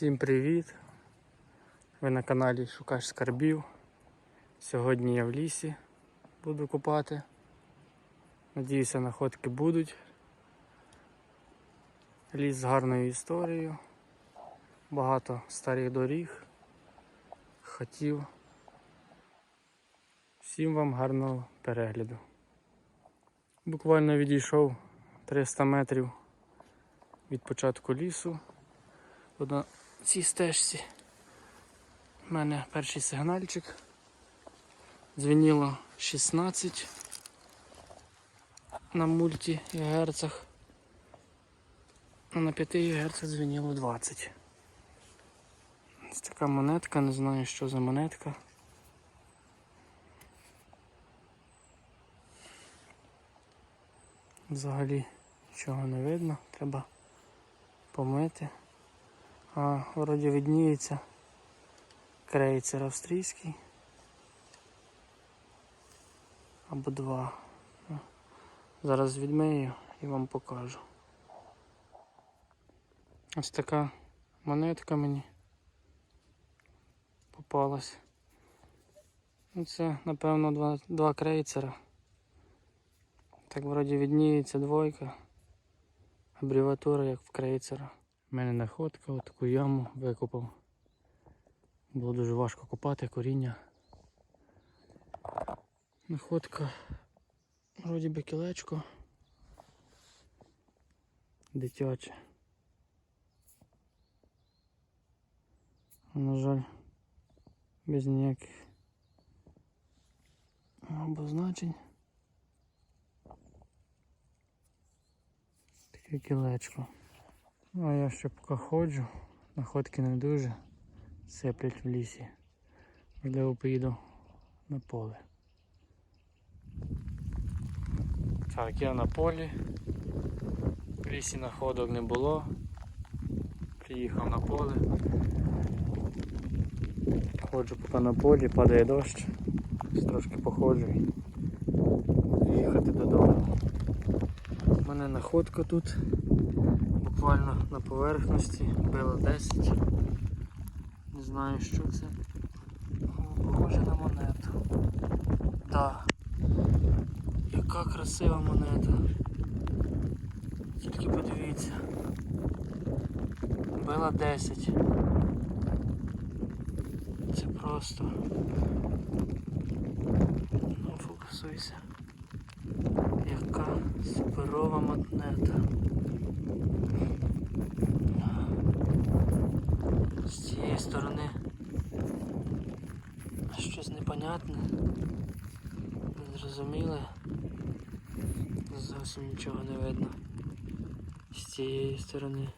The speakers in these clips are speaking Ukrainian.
Всім привіт! Ви на каналі Шукач Скарбів. Сьогодні я в лісі буду купати. Надіюся, находки будуть. Ліс з гарною історією. Багато старих доріг, хатів. Всім вам гарного перегляду. Буквально відійшов 300 метрів від початку лісу. Цій стежці у мене перший сигнальчик. Дзвеніло 16 на мульті герцах, а на 5 герцах дзвеніло 20. Ось така монетка, не знаю що за монетка. Взагалі нічого не видно, треба помити. А вроді видніється крейцер австрійський. Або два. Зараз відмию і вам покажу. Ось така монетка мені попалась. Ну, Це, напевно, два, два крейцера. Так вроді відніється двойка. Абревіатура як в крейцера. У мене находка, таку яму викопав. Було дуже важко копати коріння. Находка вроді би кілечко. Дитяче. На жаль, без ніяких обозначень. Таке кілечко. Ну, а я ще поки ходжу, находки не дуже сиплять в лісі. Можливо, поїду на поле. Так, я на полі. В лісі находок не було. Приїхав на поле. Ходжу поки на полі, падає дощ. Трошки походжу і їхати додому. У мене находка тут буквально на поверхності, била 10. Не знаю що це. Похоже на монету. Так. Яка красива монета. Тільки подивіться. Била 10. Це просто. Ну, фокусуйся. Яка суперова монета. З цієї сторони щось непонятне, незрозуміле, зовсім нічого не видно. З цієї сторони.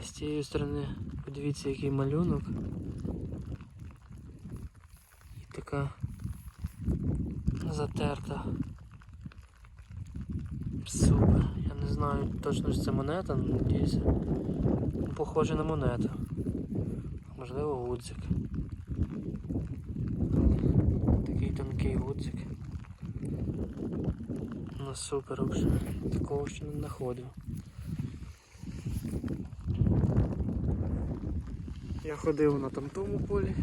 А з цієї сторони подивіться який малюнок. І така затерта. Супер. Я не знаю точно що це монета, але надіюся. Похоже на монету. Можливо гудзик. Такий тонкий гудзик. Ну супер вже. Такого ще не знаходив. Я ходив на тамтому полі.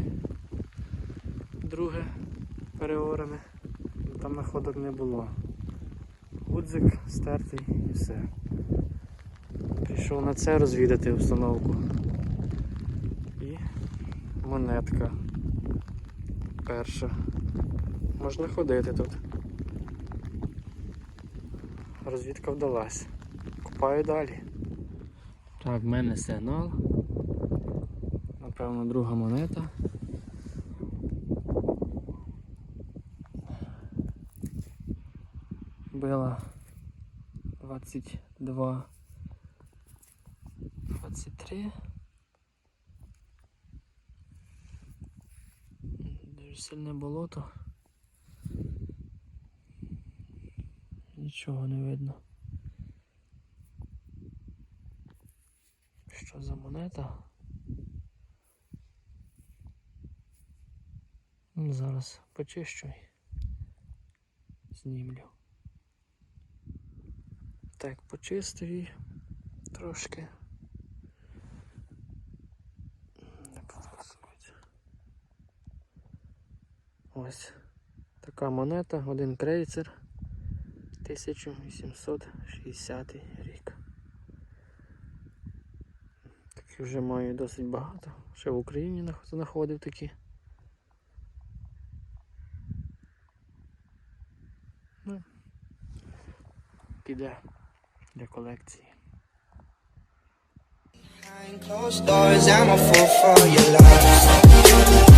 Друге переоране. Там находок не було. Гудзик стертий і все. Прийшов на це розвідати установку. І монетка. Перша. Можна ходити тут. Розвідка вдалась. Купаю далі. Так, в мене сигнал. Напевно, друга монета. Била 22 23 Дуже сильне болото. Нічого не видно. Що за монета? Ну, Зараз почищу і знімлю. Так, почистив її трошки. Ось така монета, один крейцер. 1860 рік. Такі вже маю досить багато. Ще в Україні знаходив такі. Ну, піде для колекції. Closed doors, I'm a fool for your love.